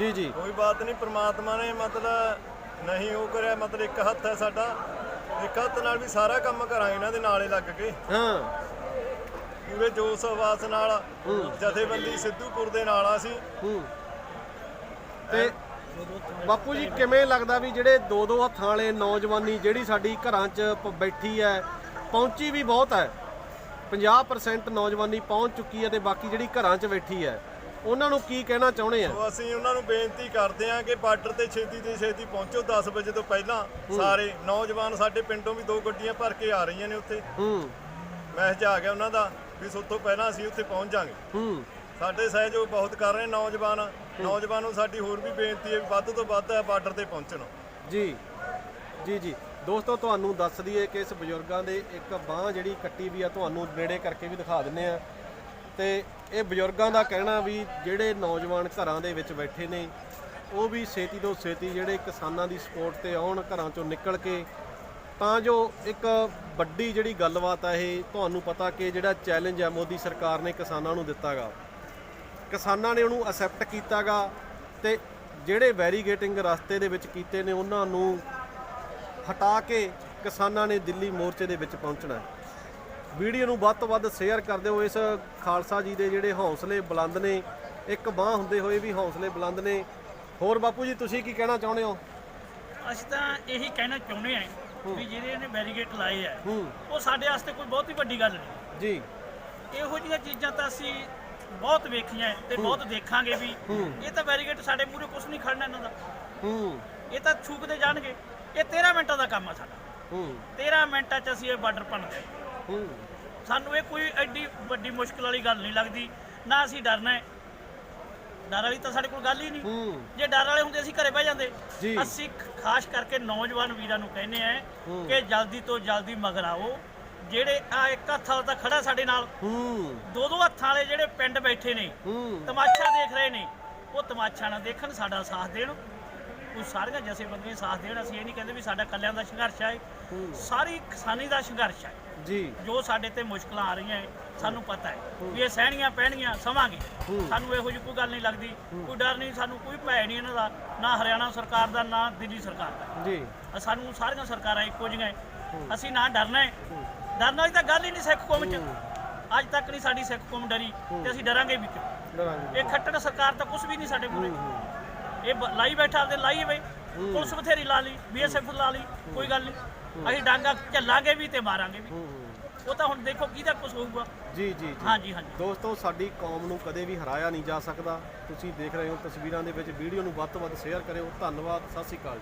ਜੀ ਜੀ। ਕੋਈ ਬਾਤ ਨਹੀਂ ਪ੍ਰਮਾਤਮਾ ਨੇ ਮਤਲਬ ਨਹੀਂ ਉਹ ਕਰਿਆ ਮਤਲਬ ਇੱਕ ਹੱਥ ਹੈ ਸਾਡਾ। ਇੱਕ ਹੱਥ ਨਾਲ ਵੀ ਸਾਰਾ ਕੰਮ ਕਰਾਂਗੇ ਇਹਨਾਂ ਦੇ ਨਾਲੇ ਲੱਗ ਕੇ। ਹਾਂ। ਪੂਰੇ ਜੋਸ਼ ਆਵਾਜ਼ ਨਾਲ ਜਥੇਬੰਦੀ ਸਿੱਧੂਪੁਰ ਦੇ ਨਾਲ ਆ ਸੀ ਤੇ ਬਾਪੂ ਜੀ ਕਿਵੇਂ ਲੱਗਦਾ ਵੀ ਜਿਹੜੇ ਦੋ ਦੋ ਹੱਥਾਂ ਵਾਲੇ ਨੌਜਵਾਨੀ ਜਿਹੜੀ ਸਾਡੀ ਘਰਾਂ 'ਚ ਬੈਠੀ ਹੈ ਪਹੁੰਚੀ ਵੀ ਬਹੁਤ ਹੈ। 50% ਨੌਜਵਾਨੀ ਪਹੁੰਚ ਚੁੱਕੀ ਹੈ ਤੇ ਬਾਕੀ ਜਿਹੜੀ ਘਰਾਂ 'ਚ ਬੈਠੀ ਹੈ। ਉਹਨਾਂ ਨੂੰ ਕੀ ਕਹਿਣਾ ਚਾਹੁੰਦੇ ਆ? ਸੋ ਅਸੀਂ ਉਹਨਾਂ ਨੂੰ ਬੇਨਤੀ ਕਰਦੇ ਹਾਂ ਕਿ ਬਾਰਡਰ ਤੇ ਛੇਤੀ ਤੇ ਛੇਤੀ ਪਹੁੰਚੋ। 10 ਵਜੇ ਤੋਂ ਪਹਿਲਾਂ ਸਾਰੇ ਨੌਜਵਾਨ ਸਾਡੇ ਪਿੰਡੋਂ ਵੀ ਦੋ ਗੱਡੀਆਂ ਭਰ ਕੇ ਆ ਰਹੀਆਂ ਨੇ ਉੱਥੇ। ਹੂੰ। ਮੈਸੇਜ ਆ ਗਿਆ ਉਹਨਾਂ ਦਾ ਵੀ ਸੋ ਪਹਿਲਾਂ ਅਸੀਂ ਉੱਥੇ ਪਹੁੰਚ ਜਾਾਂਗੇ। ਹੂੰ। ਸਾਡੇ ਸਹਿਯੋਗ ਬਹੁਤ ਕਰ ਰਹੇ ਨੌਜਵਾਨ। ਨੌਜਵਾਨ ਨੂੰ ਸਾਡੀ ਹੋਰ ਵੀ ਬੇਨਤੀ ਹੈ ਵੀ ਵੱਧ ਤੋਂ ਵੱਧ ਬਾਰਡਰ ਤੇ ਪਹੁੰਚਣ। ਜੀ। ਜੀ ਜੀ। ਦੋਸਤੋ ਤੁਹਾਨੂੰ ਦੱਸ ਦਈਏ ਕਿ ਇਸ ਬਜ਼ੁਰਗਾਂ ਦੇ ਇੱਕ ਬਾਹ ਜਿਹੜੀ ਕੱਟੀ ਵੀ ਆ ਤੁਹਾਨੂੰ ਨੇੜੇ ਕਰਕੇ ਵੀ ਦਿਖਾ ਦਿੰਨੇ ਆ। ਤੇ ਇਹ ਬਜ਼ੁਰਗਾਂ ਦਾ ਕਹਿਣਾ ਵੀ ਜਿਹੜੇ ਨੌਜਵਾਨ ਘਰਾਂ ਦੇ ਵਿੱਚ ਬੈਠੇ ਨੇ, ਉਹ ਵੀ ਛੇਤੀ ਤੋਂ ਛੇਤੀ ਜਿਹੜੇ ਕਿਸਾਨਾਂ ਦੀ ਸਪੋਰਟ ਤੇ ਆਉਣ, ਘਰਾਂ ਚੋਂ ਨਿਕਲ ਕੇ, ਤਾਂ ਜੋ ਇੱਕ ਵੱਡੀ ਜਿਹੜੀ ਗੱਲਬਾਤ ਆ ਇਹ ਤੁਹਾਨੂੰ ਪਤਾ ਕਿ ਜਿਹੜਾ ਚੈਲੰਜ ਹੈ ਮੋਦੀ ਸਰਕਾਰ ਨੇ ਕਿਸਾਨਾਂ ਨੂੰ ਦਿੱਤਾਗਾ। ਕਿਸਾਨਾਂ ਨੇ ਉਹਨੂੰ ਅਸੈਪਟ ਕੀਤਾਗਾ ਤੇ ਜਿਹੜੇ ਵੈਰੀਗੇਟਿੰਗ ਰਸਤੇ ਦੇ ਵਿੱਚ ਕੀਤੇ ਨੇ, ਉਹਨਾਂ ਨੂੰ ਹਟਾ ਕੇ ਕਿਸਾਨਾਂ ਨੇ ਦਿੱਲੀ ਮੋਰਚੇ ਦੇ ਵਿੱਚ ਪਹੁੰਚਣਾ ਹੈ। ਵੀਡੀਓ ਨੂੰ ਵੱਧ ਤੋਂ ਵੱਧ ਸ਼ੇਅਰ ਕਰ ਦਿਓ ਇਸ ਖਾਲਸਾ ਜੀ ਦੇ ਜਿਹੜੇ ਹੌਸਲੇ ਬੁਲੰਦ ਨੇ ਇੱਕ ਬਾਹ ਹੁੰਦੇ ਹੋਏ ਵੀ ਹੌਸਲੇ ਬੁਲੰਦ ਨੇ। ਹੋਰ ਬਾਪੂ ਜੀ ਤੁਸੀਂ ਕੀ ਕਹਿਣਾ ਚਾਹੁੰਦੇ ਹੋ? ਅਸੀਂ ਤਾਂ ਇਹੀ ਕਹਿਣਾ ਚਾਹੁੰਦੇ ਹਾਂ ਵੀ ਜਿਹੜੇ ਇਹਨੇ ਬੈਰੀਗੇਟ ਲਾਏ ਆ ਉਹ ਸਾਡੇ ਵਾਸਤੇ ਕੋਈ ਬਹੁਤੀ ਵੱਡੀ ਗੱਲ ਨਹੀਂ। ਜੀ। ਇਹੋ ਜਿਹੀਆਂ ਚੀਜ਼ਾਂ ਤਾਂ ਅਸੀਂ ਬਹੁਤ ਵੇਖੀਆਂ ਤੇ ਬਹੁਤ ਦੇਖਾਂਗੇ ਵੀ। ਇਹ ਤਾਂ ਬੈਰੀਗੇਟ ਸਾਡੇ ਮੂਹਰੇ ਕੁਝ ਨਹੀਂ ਖੜਨਾ ਇਹਨਾਂ ਦਾ। ਹੂੰ। ਇਹ ਤਾਂ ਛੂਕਦੇ ਜਾਣਗੇ। ਇਹ 13 ਮਿੰਟਾਂ ਦਾ ਕੰਮ ਆ ਸਾਡਾ। ਹੂੰ। 13 ਮਿੰਟਾਂ 'ਚ ਅਸੀਂ ਇਹ ਬਾਰਡਰ ਭੰਨਦੇ ਹੂੰ। ਸਾਨੂੰ ਇਹ ਕੋਈ ਐਡੀ ਵੱਡੀ ਮੁਸ਼ਕਲ ਵਾਲੀ ਗੱਲ ਨਹੀਂ ਲੱਗਦੀ। ਨਾ ਅਸੀਂ ਡਰਨਾ ਹੈ। ਡਰ ਵਾਲੀ ਤਾਂ ਸਾਡੇ ਕੋਲ ਗੱਲ ਹੀ ਨਹੀਂ। ਜੇ ਡਰ ਵਾਲੇ ਹੁੰਦੇ ਅਸੀਂ ਘਰੇ ਬਹਿ ਜਾਂਦੇ। ਅਸੀਂ ਖਾਸ ਕਰਕੇ ਨੌਜਵਾਨ ਵੀਰਾਂ ਨੂੰ ਕਹਿੰਦੇ ਆ। ਕਿ ਜਲਦੀ ਤੋਂ ਜਲਦੀ ਮਗਰ ਆਓ। ਜਿਹੜੇ ਆ ਇੱਕ ਹੱਥ ਵਾਲਾ ਤਾਂ ਖੜਾ ਸਾਡੇ ਨਾਲ। ਹੂੰ। ਦੋ ਦੋ ਹੱਥਾਂ ਵਾਲੇ ਜਿਹੜੇ ਪਿੰਡ ਬੈਠੇ ਨੇ ਤਮਾਸ਼ਾ ਦੇਖ ਰਹੇ ਨੇ ਉਹ ਤਮਾਸ਼ਾ ਨਾ ਦੇਖਣ ਸਾਡਾ ਸਾਥ ਦੇਣ। ਕੋਈ ਸਾਰੀਆਂ ਜਥੇਬੰਦੀਆਂ ਸਾਥ ਦੇਣ ਅਸੀਂ ਇਹ ਨਹੀਂ ਕਹਿੰਦੇ ਵੀ ਸਾਡਾ ਕੱਲਿਆਂ ਦਾ ਸੰਘਰਸ਼ ਹੈ। ਸਾਰੀ ਕਿਸਾਨੀ ਦਾ ਸੰਘਰਸ਼ ਹੈ। ਜੀ। ਜੋ ਸਾਡੇ ਤੇ ਮੁਸ਼ਕਲਾਂ ਆ ਰਹੀਆਂ ਸਾਨੂੰ ਪਤਾ ਹੈ ਵੀ ਇਹ ਸਹਿਣੀਆਂ ਪੈਣਗੀਆਂ ਸਮਾਂਗੇ। ਸਾਨੂੰ ਇਹੋ ਜਿਹੀ ਕੋਈ ਗੱਲ ਨਹੀਂ ਲੱਗਦੀ। ਕੋਈ ਡਰ ਨਹੀਂ ਸਾਨੂੰ ਕੋਈ ਭੈ ਨਹੀਂ ਇਹਨਾਂ ਦਾ ਨਾ ਹਰਿਆਣਾ ਸਰਕਾਰ ਦਾ ਨਾ ਦਿੱਲੀ ਸਰਕਾਰ ਦਾ। ਜੀ। ਸਾਨੂੰ ਸਾਰੀਆਂ ਸਰਕਾਰਾਂ ਇੱਕੋ ਜਿਹੀਆਂ। ਅਸੀਂ ਨਾ ਡਰਨਾ ਹੈ। ਡਰਨ ਵਾਲੀ ਤਾਂ ਗੱਲ ਹੀ ਨਹੀਂ ਸਿੱਖ ਕੌਮ 'ਚ। ਅੱਜ ਤੱਕ ਨਹੀਂ ਸਾਡੀ ਸਿੱਖ ਕੌਮ ਡਰੀ ਤੇ ਅਸੀਂ ਡਰਾਂਗੇ ਵੀ ਕਿਉਂ? ਇਹ ਖੱਟੜ ਸਰਕਾਰ ਤਾਂ ਕੁਝ ਵੀ ਨਹੀਂ ਸਾਡੇ ਮੂਰੇ ਇਹ ਬ- ਲਾਈ ਬੈਠਾ ਤੇ ਲਾਈ ਬਈ। ਪੁਲਿਸ ਬਥੇਰੀ ਲਾ ਲਈ ਬੀਐਸਐਫ ਲਾ ਲਈ ਕੋਈ ਗੱਲ ਨਹੀਂ ਅਸੀਂ ਡਾਂਗਾ ਝੱਲਾਂਗੇ ਵੀ ਤੇ ਮਾਰਾਂਗੇ ਵੀ। ਉਹ ਤਾਂ ਹੁਣ ਦੇਖੋ ਕਿਹਦਾ ਕੁਝ ਹੋਊਗਾ। ਜੀ ਜੀ ਜੀ। ਹਾਂਜੀ ਹਾਂਜੀ। ਦੋਸਤੋ ਸਾਡੀ ਕੌਮ ਨੂੰ ਕਦੇ ਵੀ ਹਰਾਇਆ ਨਹੀਂ ਜਾ ਸਕਦਾ। ਤੁਸੀਂ ਦੇਖ ਰਹੇ ਹੋ ਤਸਵੀਰਾਂ ਦੇ ਵਿੱਚ ਵੀਡੀਓ ਨੂੰ ਵੱਧ ਤੋਂ ਵੱਧ ਸ਼ੇਅਰ ਕਰਿਓ। ਧੰਨਵਾਦ ਸਤਿ ਸ਼੍ਰੀ ਅਕਾਲ ਜੀ।